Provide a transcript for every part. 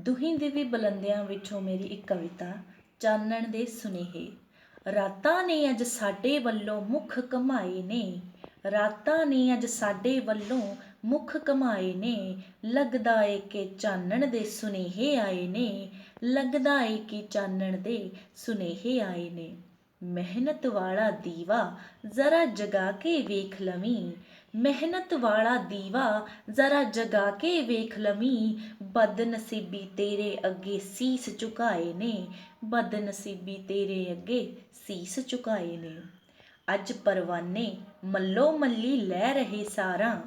ਦੁਹੀਂ ਦਿਵੀ ਬੁਲੰਦੀਆਂ ਵਿੱਚੋਂ ਮੇਰੀ ਇੱਕ ਕਵਿਤਾ ਚਾਨਣ ਦੇ ਸੁਨੇਹੇ। ਰਾਤਾਂ ਨੇ ਅੱਜ ਸਾਡੇ ਵੱਲੋਂ ਮੁੱਖ ਕਮਾਏ ਨੇ। ਰਾਤਾਂ ਨੇ ਅੱਜ ਸਾਡੇ ਵੱਲੋਂ ਮੁੱਖ ਕਮਾਏ ਨੇ। ਲੱਗਦਾ ਏ ਕਿ ਚਾਨਣ ਦੇ ਸੁਨੇਹੇ ਆਏ ਨੇ। ਲੱਗਦਾ ਏ ਕਿ ਚਾਨਣ ਦੇ ਸੁਨੇਹੇ ਆਏ ਨੇ। ਮਿਹਨਤ ਵਾਲਾ ਦੀਵਾ ਜ਼ਰਾ ਜਗਾ ਕੇ ਵੇਖ ਲਵੀਂ। ਮਿਹਨਤ ਵਾਲਾ ਦੀਵਾ ਜ਼ਰਾ ਜਗਾ ਕੇ ਵੇਖ ਲਵੀਂ। ਬਦਨਸੀਬੀ ਤੇਰੇ ਅੱਗੇ ਸੀਸ ਝੁਕਾਏ ਨੇ, ਬਦਨਸੀਬੀ ਤੇਰੇ ਅੱਗੇ ਸੀਸ ਝੁਕਾਏ ਨੇ। ਅੱਜ ਪਰਵਾਨੇ ਮੱਲੋ ਮੱਲੀ ਲੈ ਰਹੇ ਸਾਰਾ,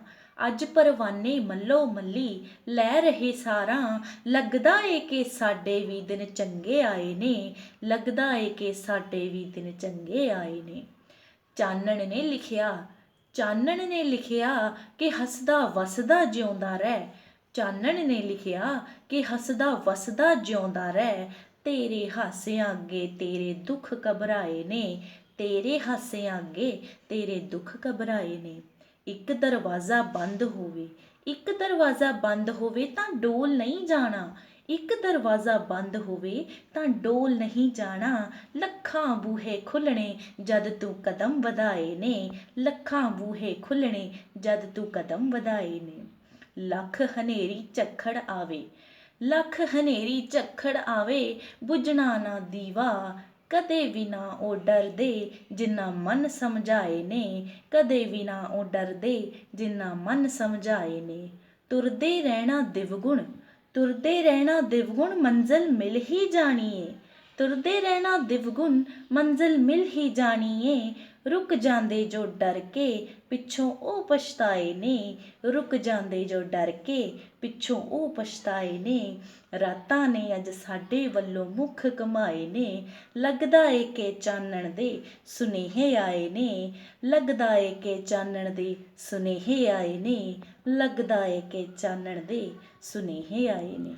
ਅੱਜ ਪਰਵਾਨੇ ਮੱਲੋ ਮੱਲੀ ਲੈ ਰਹੇ ਸਾਰਾਂ। ਲੱਗਦਾ ਏ ਕਿ ਸਾਡੇ ਵੀ ਦਿਨ ਚੰਗੇ ਆਏ ਨੇ, ਲੱਗਦਾ ਏ ਕਿ ਸਾਡੇ ਵੀ ਦਿਨ ਚੰਗੇ ਆਏ ਨੇ। ਚਾਨਣ ਨੇ ਲਿਖਿਆ ਚਾਨਣ ਨੇ ਲਿਖਿਆ ਕਿ ਹੱਸਦਾ ਵਸਦਾ ਜਿਉਂਦਾ ਰਹਿ। ਚਾਨਣ ਨੇ ਲਿਖਿਆ ਕਿ ਹੱਸਦਾ ਵਸਦਾ ਜਿਉਂਦਾ ਰਹਿ। ਤੇਰੇ ਹਾਸਿਆਂ ਅੱਗੇ ਤੇਰੇ ਦੁੱਖ ਘਬਰਾਏ ਨੇ। ਤੇਰੇ ਹਾਸਿਆਂ ਅੱਗੇ ਤੇਰੇ ਦੁੱਖ ਘਬਰਾਏ ਨੇ। ਇੱਕ ਦਰਵਾਜ਼ਾ ਬੰਦ ਹੋਵੇ। ਇੱਕ ਦਰਵਾਜ਼ਾ ਬੰਦ ਹੋਵੇ ਤਾਂ ਡੋਲ ਨਹੀਂ ਜਾਣਾ। ਇੱਕ ਦਰਵਾਜ਼ਾ ਬੰਦ ਹੋਵੇ ਤਾਂ ਡੋਲ ਨਹੀਂ ਜਾਣਾ। ਲੱਖਾਂ ਬੂਹੇ ਖੁੱਲਣੇ ਜਦ ਤੂੰ ਕਦਮ ਵਧਾਏ ਨੇ। ਲੱਖਾਂ ਬੂਹੇ ਖੁੱਲਣੇ ਜਦ ਤੂੰ ਕਦਮ ਵਧਾਏ ਨੇ। ਲੱਖ ਹਨੇਰੀ ਝੱਖੜ ਆਵੇ। ਲੱਖ ਹਨੇਰੀ ਝੱਖੜ ਆਵੇ, ਬੁਝਣਾ ਨਾ ਦੀਵਾ। ਕਦੇ ਵੀ ਨਾ ਉਹ ਡਰਦੇ ਜਿੰਨਾ ਮਨ ਸਮਝਾਏ ਨੇ। ਕਦੇ ਵੀ ਨਾ ਉਹ ਡਰਦੇ ਜਿੰਨਾ ਮਨ ਸਮਝਾਏ ਨੇ। ਤੁਰਦੇ ਰਹਿਣਾ ਦਿਵਗੁਣ ਤੁਰਦੇ ਰਹਿਣਾ ਦਿਵਗੁਣ ਮੰਜ਼ਲ ਮਿਲ ਹੀ ਜਾਣੀ ਏ ਤੁਰਦੇ ਰਹਿਣਾ ਦਿਵਗੁਣ ਮੰਜ਼ਲ ਮਿਲ ਹੀ ਜਾਣੀ ਏ ਰੁਕ ਜਾਂਦੇ ਜੋ ਡਰ ਕੇ ਪਿੱਛੋਂ ਉਹ ਪਛਤਾਏ ਨੇ। ਰੁਕ ਜਾਂਦੇ ਜੋ ਡਰ ਕੇ ਪਿੱਛੋਂ ਉਹ ਪਛਤਾਏ ਨੇ। ਰਾਤਾਂ ਨੇ ਅੱਜ ਸਾਡੇ ਵੱਲੋਂ ਮੁੱਖ ਕਮਾਏ ਨੇ। ਲੱਗਦਾ ਏ ਕਿ ਚਾਨਣ ਦੇ ਸੁਨੇਹੇ ਆਏ ਨੇ। ਲੱਗਦਾ ਏ ਕਿ ਚਾਨਣ ਦੇ ਸੁਨੇਹੇ ਆਏ ਨੇ। ਲੱਗਦਾ ਏ ਕਿ ਚਾਨਣ ਦੇ ਸੁਨੇਹੇ ਆਏ ਨੇ।